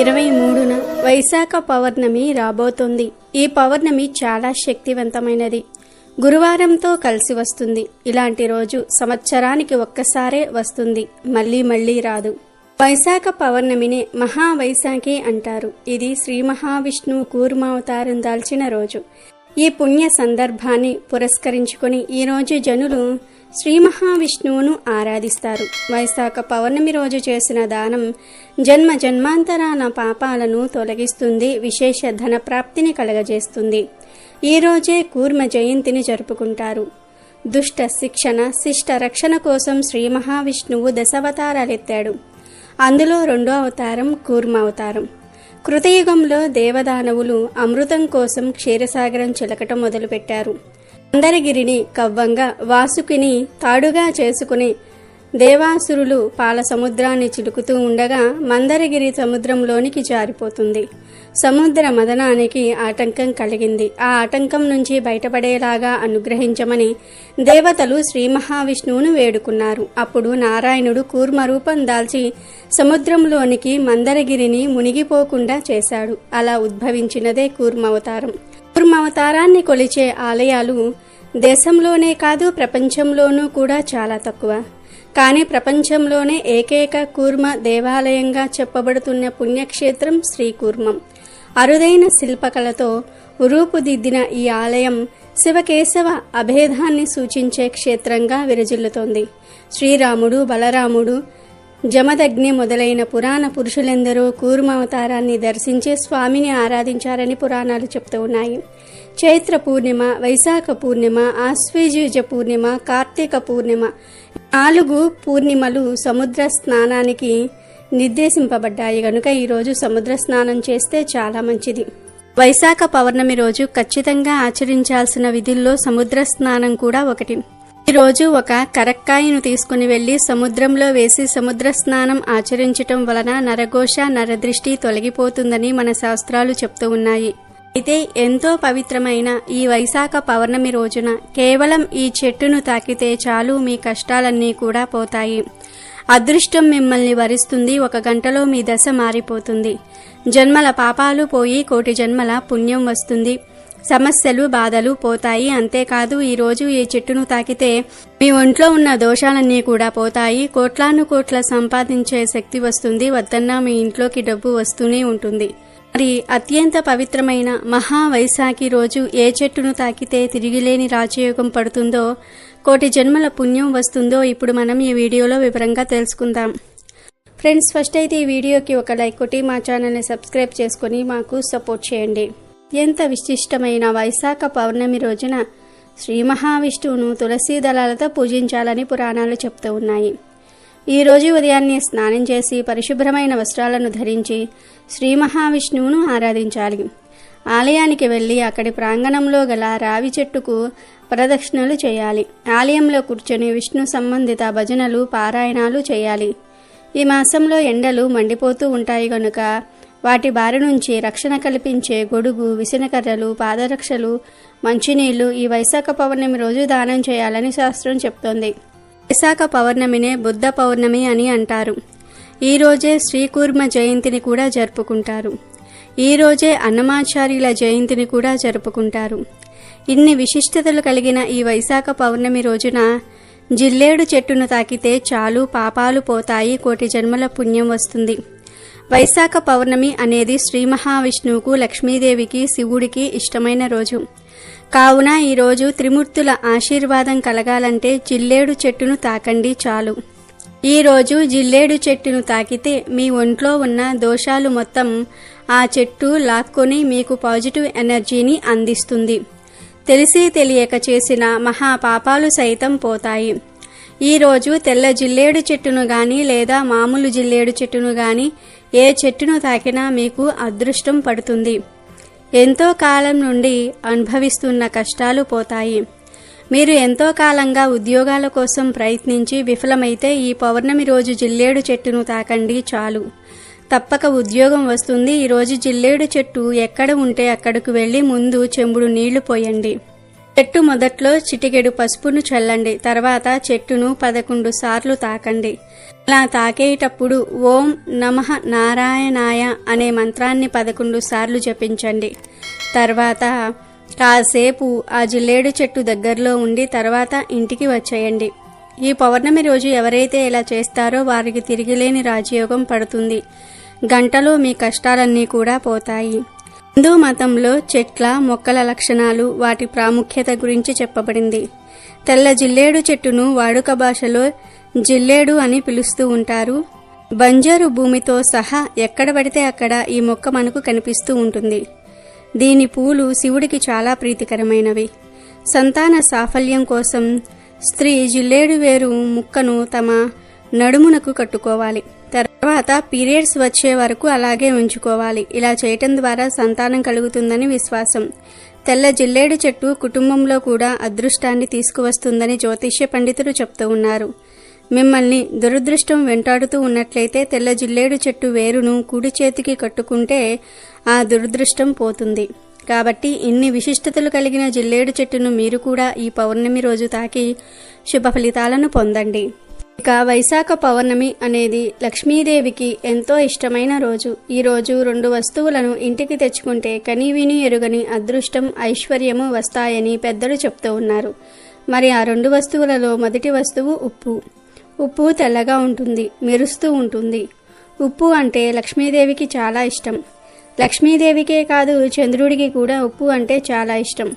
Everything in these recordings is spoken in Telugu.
ఇరవై మూడున వైశాఖ పౌర్ణమి రాబోతోంది. ఈ పౌర్ణమి చాలా శక్తివంతమైనది. గురువారంతో కలిసి వస్తుంది. ఇలాంటి రోజు సంవత్సరానికి ఒక్కసారే వస్తుంది. మళ్ళీ మళ్ళీ రాదు. వైశాఖ పౌర్ణమిని మహావైశాఖి అంటారు. ఇది శ్రీ మహావిష్ణువు కూర్మావతారం దాల్చిన రోజు. ఈ పుణ్య సందర్భాన్ని పురస్కరించుకొని ఈ రోజు జనులు శ్రీ మహావిష్ణువును ఆరాధిస్తారు. వైశాఖ పౌర్ణమి రోజు చేసిన దానం జన్మ జన్మాంతరాల పాపాలను తొలగిస్తుంది విశేష ధన ప్రాప్తిని కలగజేస్తుంది. ఈ రోజే కూర్మ జయంతిని జరుపుకుంటారు. దుష్ట శిక్షణ శిష్ట రక్షణ కోసం శ్రీ మహావిష్ణువు దశావతారాలెత్తాడు. అందులో రెండో అవతారం కూర్మ అవతారం. కృతయుగంలో దేవదానవులు అమృతం కోసం క్షీరసాగరం చిలకటం మొదలుపెట్టారు. మందరగిరిని కవ్వంగా వాసుకిని తాడుగా చేసుకుని దేవాసురులు పాల సముద్రాన్ని చిలుకుతూ ఉండగా మందరగిరి సముద్రంలోనికి జారిపోతుంది. సముద్ర మదనానికి ఆటంకం కలిగింది. ఆ ఆటంకం నుంచి బయటపడేలాగా అనుగ్రహించమని దేవతలు శ్రీ మహావిష్ణువును వేడుకున్నారు. అప్పుడు నారాయణుడు కూర్మ రూపం దాల్చి సముద్రంలోనికి మందరగిరిని మునిగిపోకుండా చేశాడు. అలా ఉద్భవించినదే కూర్మవతారం. కూర్మవతారాన్ని కొలిచే ఆలయాలు దేశంలోనే కాదు ప్రపంచంలోనూ కూడా చాలా తక్కువ. కానీ ప్రపంచంలోనే ఏకైక కూర్మ దేవాలయంగా చెప్పబడుతున్న పుణ్యక్షేత్రం శ్రీకూర్మం. అరుదైన శిల్పకళతో రూపుదిద్దిన ఈ ఆలయం శివకేశవ అభేదాన్ని సూచించే క్షేత్రంగా విరజిల్లుతోంది. శ్రీరాముడు బలరాముడు జమదగ్ని మొదలైన పురాణ పురుషులెందరూ కూర్మావతారాన్ని దర్శించి స్వామిని ఆరాధించారని పురాణాలు చెప్తూ ఉన్నాయి. చైత్ర పూర్ణిమ వైశాఖ పూర్ణిమ ఆశ్వీజీజ పూర్ణిమ కార్తీక పూర్ణిమ నాలుగు పూర్ణిమలు సముద్ర స్నానానికి నిర్దేశింపబడ్డాయి. గనుక ఈరోజు సముద్ర స్నానం చేస్తే చాలా మంచిది. వైశాఖ పౌర్ణమి రోజు ఖచ్చితంగా ఆచరించాల్సిన విధుల్లో సముద్ర స్నానం కూడా ఒకటి. రోజు ఒక కరక్కాయను తీసుకుని వెళ్ళి సముద్రంలో వేసి సముద్ర స్నానం ఆచరించటం వలన నరఘోష నరదృష్టి తొలగిపోతుందని మన శాస్త్రాలు చెప్తూ ఉన్నాయి. అయితే ఎంతో పవిత్రమైన ఈ వైశాఖ పౌర్ణమి రోజున కేవలం ఈ చెట్టును తాకితే చాలు మీ కష్టాలన్నీ కూడా పోతాయి. అదృష్టం మిమ్మల్ని వరిస్తుంది ఒక గంటలో మీ దశ మారిపోతుంది. జన్మల పాపాలు పోయి కోటి జన్మల పుణ్యం వస్తుంది. సమస్యలు బాధలు పోతాయి. అంతేకాదు ఈరోజు ఈ చెట్టును తాకితే మీ ఒంట్లో ఉన్న దోషాలన్నీ కూడా పోతాయి. కోట్లాను కోట్ల సంపాదించే శక్తి వస్తుంది. వద్దన్నా మీ ఇంట్లోకి డబ్బు వస్తూనే ఉంటుంది. మరి అత్యంత పవిత్రమైన మహావైశాఖి రోజు ఏ చెట్టును తాకితే తిరిగిలేని రాజయోగం పడుతుందో కోటి జన్మల పుణ్యం వస్తుందో ఇప్పుడు మనం ఈ వీడియోలో వివరంగా తెలుసుకుందాం. ఫ్రెండ్స్ ఫస్ట్ అయితే ఈ వీడియోకి ఒక లైక్ కొట్టి మా ఛానల్ని సబ్స్క్రైబ్ చేసుకొని మాకు సపోర్ట్ చేయండి. అత్యంత విశిష్టమైన వైశాఖ పౌర్ణమి రోజున శ్రీ మహావిష్ణువును తులసీ దళాలతో పూజించాలని పురాణాలు చెప్తూ ఉన్నాయి. ఈ రోజు ఉదయాన్నే స్నానం చేసి పరిశుభ్రమైన వస్త్రాలను ధరించి శ్రీ మహావిష్ణువును ఆరాధించాలి. ఆలయానికి వెళ్ళి అక్కడి ప్రాంగణంలో గల రావి చెట్టుకు ప్రదక్షిణలు చేయాలి. ఆలయంలో కూర్చొని విష్ణు సంబంధిత భజనలు పారాయణాలు చేయాలి. ఈ మాసంలో ఎండలు మండిపోతూ ఉంటాయి కనుక వాటి బారి నుంచి రక్షణ కల్పించే గొడుగు విసినకర్రలు పాదరక్షలు మంచినీళ్ళు ఈ వైశాఖ పౌర్ణమి రోజు దానం చేయాలని శాస్త్రం చెప్తోంది. వైశాఖ పౌర్ణమినే బుద్ధ పౌర్ణమి అని అంటారు. ఈ రోజే శ్రీకూర్మ జయంతిని కూడా జరుపుకుంటారు. ఈ రోజే అన్నమాచార్యుల జయంతిని కూడా జరుపుకుంటారు. ఇన్ని విశిష్టతలు కలిగిన ఈ వైశాఖ పౌర్ణమి రోజున జిల్లేడు చెట్టును తాకితే చాలు పాపాలు పోతాయి కోటి జన్మల పుణ్యం వస్తుంది. వైశాఖ పౌర్ణమి అనేది శ్రీ మహావిష్ణువుకు లక్ష్మీదేవికి శివుడికి ఇష్టమైన రోజు. కావున ఈరోజు త్రిమూర్తుల ఆశీర్వాదం కలగాలంటే జిల్లేడు చెట్టును తాకండి చాలు. ఈరోజు జిల్లేడు చెట్టును తాకితే మీ ఒంట్లో ఉన్న దోషాలు మొత్తం ఆ చెట్టు లాక్కొని మీకు పాజిటివ్ ఎనర్జీని అందిస్తుంది. తెలిసి తెలియక చేసిన మహా పాపాలు సైతం పోతాయి. ఈరోజు తెల్ల జిల్లేడు చెట్టును గాని లేదా మామూలు జిల్లేడు చెట్టును గాని ఏ చెట్టును తాకినా మీకు అదృష్టం పడుతుంది. ఎంతో కాలం నుండి అనుభవిస్తున్న కష్టాలు పోతాయి. మీరు ఎంతో కాలంగా ఉద్యోగాల కోసం ప్రయత్నించి విఫలమైతే ఈ పౌర్ణమి రోజు జిల్లేడు చెట్టును తాకండి చాలు. తప్పక ఉద్యోగం వస్తుంది. ఈరోజు జిల్లేడు చెట్టు ఎక్కడ ఉంటే అక్కడకు వెళ్ళి ముందు చెంబుడు నీళ్ళు పోయండి. చెట్టు మొదట్లో చిటికెడు పసుపును చల్లండి. తర్వాత చెట్టును పదకొండు సార్లు తాకండి. అలా తాకేటప్పుడు ఓం నమః నారాయణాయ అనే మంత్రాన్ని పదకొండు సార్లు జపించండి. తర్వాత కాసేపు ఆ జిల్లేడు చెట్టు దగ్గరలో ఉండి తర్వాత ఇంటికి వచ్చేయండి. ఈ పౌర్ణమి రోజు ఎవరైతే ఇలా చేస్తారో వారికి తిరిగిలేని రాజయోగం పడుతుంది. గంటలో మీ కష్టాలన్నీ కూడా పోతాయి. హిందూ మతంలో చెట్ల మొక్కల లక్షణాలు వాటి ప్రాముఖ్యత గురించి చెప్పబడింది. తెల్ల జిల్లేడు చెట్టును వాడుక భాషలో జిల్లేడు అని పిలుస్తూ ఉంటారు. బంజరు భూమితో సహా ఎక్కడ పడితే అక్కడ ఈ మొక్క మనకు కనిపిస్తూ ఉంటుంది. దీని పూలు శివుడికి చాలా ప్రీతికరమైనవి. సంతాన సాఫల్యం కోసం స్త్రీ జిల్లేడు వేరు ముక్కను తమ నడుమునకు కట్టుకోవాలి. తర్వాత పీరియడ్స్ వచ్చే వరకు అలాగే ఉంచుకోవాలి. ఇలా చేయటం ద్వారా సంతానం కలుగుతుందని విశ్వాసం. తెల్ల జిల్లేడు చెట్టు కుటుంబంలో కూడా అదృష్టాన్ని తీసుకువస్తుందని జ్యోతిష్య పండితులు చెప్తూ ఉన్నారు. మిమ్మల్ని దురదృష్టం వెంటాడుతూ ఉన్నట్లయితే తెల్ల జిల్లేడు చెట్టు వేరును కుడి చేతికి కట్టుకుంటే ఆ దురదృష్టం పోతుంది. కాబట్టి ఇన్ని విశిష్టతలు కలిగిన జిల్లేడు చెట్టును మీరు కూడా ఈ పౌర్ణమి రోజు తాకి శుభ ఫలితాలను పొందండి. ఇక వైశాఖ పౌర్ణమి అనేది లక్ష్మీదేవికి ఎంతో ఇష్టమైన రోజు. ఈ రోజు రెండు వస్తువులను ఇంటికి తెచ్చుకుంటే కనీవిని ఎరుగని అదృష్టం ఐశ్వర్యము వస్తాయని పెద్దలు చెప్తూ ఉన్నారు. మరి ఆ రెండు వస్తువులలో మొదటి వస్తువు ఉప్పు. ఉప్పు తెల్లగా ఉంటుంది మెరుస్తూ ఉంటుంది. ఉప్పు అంటే లక్ష్మీదేవికి చాలా ఇష్టం. లక్ష్మీదేవికే కాదు చంద్రుడికి కూడా ఉప్పు అంటే చాలా ఇష్టం.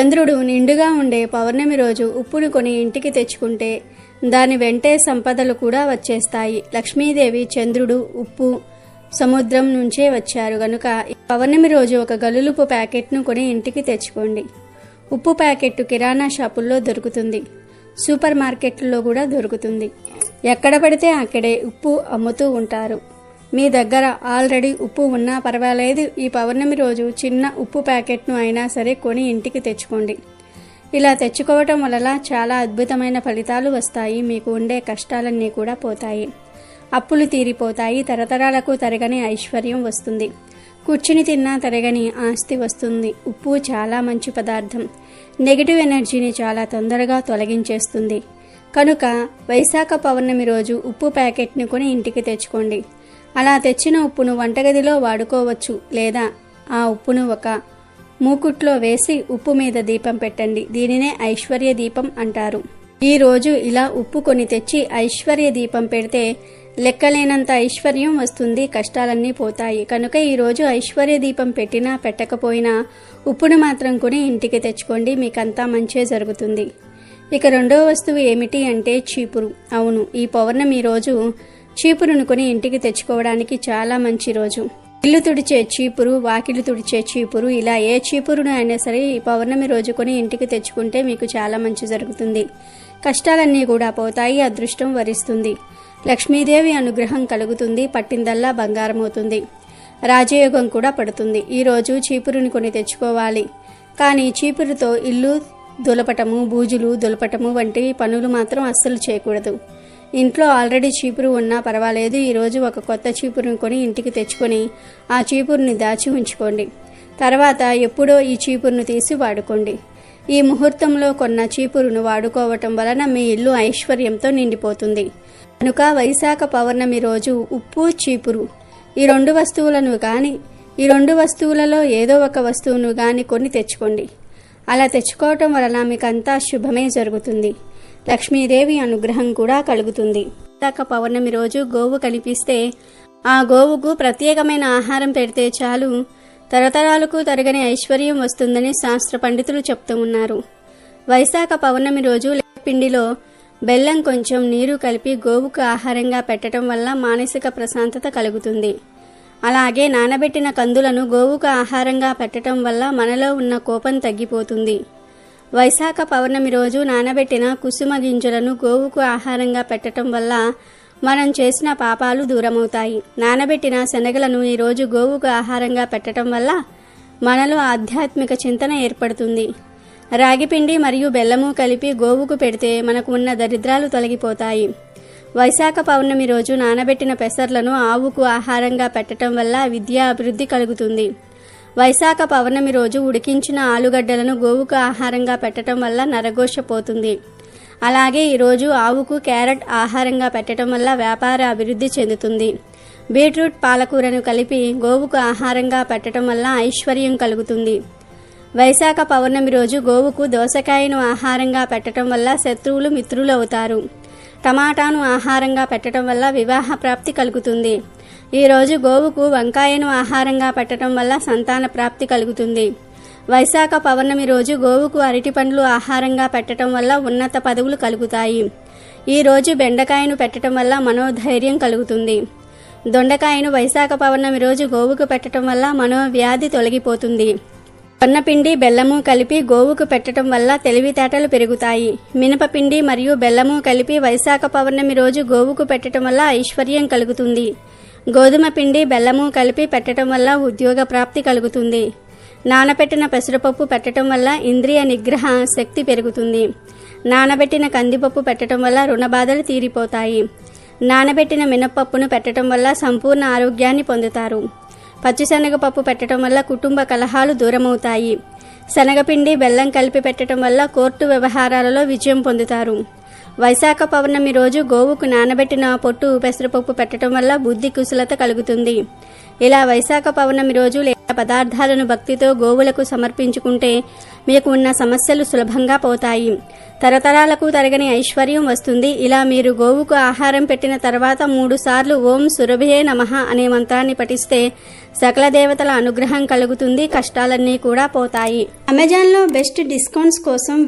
చంద్రుడు నిండుగా ఉండే పౌర్ణమి రోజు ఉప్పును కొని ఇంటికి తెచ్చుకుంటే దాని వెంటే సంపదలు కూడా వచ్చేస్తాయి. లక్ష్మీదేవి చంద్రుడు ఉప్పు సముద్రం నుంచే వచ్చారు గనుక పౌర్ణమి రోజు ఒక గలులుపు ప్యాకెట్ను కొని ఇంటికి తెచ్చుకోండి. ఉప్పు ప్యాకెట్ కిరాణా షాపుల్లో దొరుకుతుంది. సూపర్ మార్కెట్లో కూడా దొరుకుతుంది. ఎక్కడ పడితే అక్కడే ఉప్పు అమ్ముతూ ఉంటారు. మీ దగ్గర ఆల్రెడీ ఉప్పు ఉన్నా పర్వాలేదు ఈ పౌర్ణమి రోజు చిన్న ఉప్పు ప్యాకెట్ను అయినా సరే కొని ఇంటికి తెచ్చుకోండి. ఇలా తెచ్చుకోవటం వల్ల చాలా అద్భుతమైన ఫలితాలు వస్తాయి మీకు ఉండే కష్టాలన్నీ కూడా పోతాయి. అప్పులు తీరిపోతాయి తరతరాలకు తరగని ఐశ్వర్యం వస్తుంది. కూర్చుని తిన్నా తరగని ఆస్తి వస్తుంది. ఉప్పు చాలా మంచి పదార్థం. నెగిటివ్ ఎనర్జీని చాలా తొందరగా తొలగించేస్తుంది. కనుక వైశాఖ పౌర్ణమి రోజు ఉప్పు ప్యాకెట్ని కొని ఇంటికి తెచ్చుకోండి. అలా తెచ్చిన ఉప్పును వంటగదిలో వాడుకోవచ్చు లేదా ఆ ఉప్పును ఒక మూకుట్లో వేసి ఉప్పు మీద దీపం పెట్టండి. దీనినే ఐశ్వర్య దీపం అంటారు. ఈ రోజు ఇలా ఉప్పు కొని తెచ్చి ఐశ్వర్య దీపం పెడితే లెక్కలేనంత ఐశ్వర్యం వస్తుంది కష్టాలన్నీ పోతాయి. కనుక ఈరోజు ఐశ్వర్య దీపం పెట్టినా పెట్టకపోయినా ఉప్పును మాత్రం కొని ఇంటికి తెచ్చుకోండి మీకంతా మంచే జరుగుతుంది. ఇక రెండో వస్తువు ఏమిటి అంటే చీపురు. అవును ఈ పౌర్ణమి రోజు చీపురును కొని ఇంటికి తెచ్చుకోవడానికి చాలా మంచి రోజు. ఇల్లు తుడిచే చీపురు వాకిలు తుడిచే చీపురు ఇలా ఏ చీపురును అయినా సరే ఈ పౌర్ణమి రోజు కొని ఇంటికి తెచ్చుకుంటే మీకు చాలా మంచి జరుగుతుంది. కష్టాలన్నీ కూడా పోతాయి అదృష్టం వరిస్తుంది. లక్ష్మీదేవి అనుగ్రహం కలుగుతుంది పట్టిందల్లా బంగారం అవుతుంది రాజయోగం కూడా పడుతుంది. ఈరోజు చీపురుని కొని తెచ్చుకోవాలి. కానీ చీపురుతో ఇల్లు దులపటము బూజులు దులపటము వంటి పనులు మాత్రం అస్సలు చేయకూడదు. ఇంట్లో ఆల్రెడీ చీపురు ఉన్నా పర్వాలేదు. ఈరోజు ఒక కొత్త చీపురుని కొని ఇంటికి తెచ్చుకొని ఆ చీపురుని దాచి ఉంచుకోండి. తర్వాత ఎప్పుడో ఈ చీపురును తీసి వాడుకోండి. ఈ ముహూర్తంలో కొన్న చీపురును వాడుకోవటం వలన మీ ఇల్లు ఐశ్వర్యంతో నిండిపోతుంది. కనుక వైశాఖ పౌర్ణమి రోజు ఉప్పు చీపురు. ఈ రెండు వస్తువులను గాని ఈ రెండు వస్తువులలో ఏదో ఒక వస్తువును గాని కొని తెచ్చుకోండి. అలా తెచ్చుకోవటం వలన మీకంతా శుభమే జరుగుతుంది. లక్ష్మీదేవి అనుగ్రహం కూడా కలుగుతుంది. వైశాఖ పౌర్ణమి రోజు గోవు కనిపిస్తే ఆ గోవుకు ప్రత్యేకమైన ఆహారం పెడితే చాలు. తరతరాలకు తరగని ఐశ్వర్యం వస్తుందని శాస్త్ర పండితులు చెప్తూ ఉన్నారు. వైశాఖ పౌర్ణమి రోజు పిండిలో బెల్లం కొంచెం నీరు కలిపి గోవుకు ఆహారంగా పెట్టడం వల్ల మానసిక ప్రశాంతత కలుగుతుంది. అలాగే నానబెట్టిన కందులను గోవుకు ఆహారంగా పెట్టడం వల్ల మనలో ఉన్న కోపం తగ్గిపోతుంది. వైశాఖ పౌర్ణమి రోజు నానబెట్టిన కుసుమ గింజలను గోవుకు ఆహారంగా పెట్టడం వల్ల మనం చేసిన పాపాలు దూరమవుతాయి. నానబెట్టిన శనగలను ఈరోజు గోవుకు ఆహారంగా పెట్టడం వల్ల మనలో ఆధ్యాత్మిక చింతన ఏర్పడుతుంది. రాగిపిండి మరియు బెల్లము కలిపి గోవుకు పెడితే మనకు ఉన్న దరిద్రాలు తొలగిపోతాయి. వైశాఖ పౌర్ణమి రోజు నానబెట్టిన పెసర్లను ఆవుకు ఆహారంగా పెట్టడం వల్ల విద్యా అభివృద్ధి కలుగుతుంది. వైశాఖ పౌర్ణమి రోజు ఉడికించిన ఆలుగడ్డలను గోవుకు ఆహారంగా పెట్టడం వల్ల నరఘోష పోతుంది. అలాగే ఈరోజు ఆవుకు క్యారెట్ ఆహారంగా పెట్టడం వల్ల వ్యాపార అభివృద్ధి చెందుతుంది. బీట్రూట్ పాలకూరను కలిపి గోవుకు ఆహారంగా పెట్టడం వల్ల ఐశ్వర్యం కలుగుతుంది. వైశాఖ పౌర్ణమి రోజు గోవుకు దోసకాయను ఆహారంగా పెట్టడం వల్ల శత్రువులు మిత్రులు అవుతారు టమాటాను ఆహారంగా పెట్టడం వల్ల వివాహ ప్రాప్తి కలుగుతుంది. ఈరోజు గోవుకు వంకాయను ఆహారంగా పెట్టడం వల్ల సంతాన ప్రాప్తి కలుగుతుంది. వైశాఖ పౌర్ణమి రోజు గోవుకు అరటి పండ్లు ఆహారంగా పెట్టడం వల్ల ఉన్నత పదవులు కలుగుతాయి. ఈ రోజు బెండకాయను పెట్టడం వల్ల మనోధైర్యం కలుగుతుంది. దొండకాయను వైశాఖ పౌర్ణమి రోజు గోవుకు పెట్టడం వల్ల మనోవ్యాధి తొలగిపోతుంది. కొన్నపిండి బెల్లము కలిపి గోవుకు పెట్టడం వల్ల తెలివితేటలు పెరుగుతాయి. మినపపిండి మరియు బెల్లము కలిపి వైశాఖ పౌర్ణమి రోజు గోవుకు పెట్టడం వల్ల ఐశ్వర్యం కలుగుతుంది. గోధుమ పిండి బెల్లము కలిపి పెట్టడం వల్ల ఉద్యోగ ప్రాప్తి కలుగుతుంది. నానబెట్టిన పెసరపప్పు పెట్టడం వల్ల ఇంద్రియ నిగ్రహ శక్తి పెరుగుతుంది. నానబెట్టిన కందిపప్పు పెట్టడం వల్ల రుణబాధలు తీరిపోతాయి. నానబెట్టిన మినపప్పును పెట్టడం వల్ల సంపూర్ణ ఆరోగ్యాన్ని పొందుతారు. పచ్చిశనగపప్పు పెట్టడం వల్ల కుటుంబ కలహాలు దూరమవుతాయి. శనగపిండి బెల్లం కలిపి పెట్టడం వల్ల కోర్టు వ్యవహారాలలో విజయం పొందుతారు. వైశాఖ పౌర్ణమి రోజు గోవుకు నానబెట్టిన పొట్టు పెసరపప్పు పెట్టడం వల్ల బుద్ధి కుశలత కలుగుతుంది. ఇలా వైశాఖ పౌర్ణమి రోజు లేదా పదార్థాలను భక్తితో గోవులకు సమర్పించుకుంటే మీకు ఉన్న సమస్యలు సులభంగా పోతాయి. తరతరాలకు తరగని ఐశ్వర్యం వస్తుంది. ఇలా మీరు గోవుకు ఆహారం పెట్టిన తర్వాత మూడు సార్లు ఓం సురభే నమః అనే మంత్రాన్ని పఠిస్తే సకల దేవతల అనుగ్రహం కలుగుతుంది. కష్టాలన్నీ కూడా పోతాయి. అమెజాన్లో బెస్ట్ డిస్కౌంట్స్ కోసం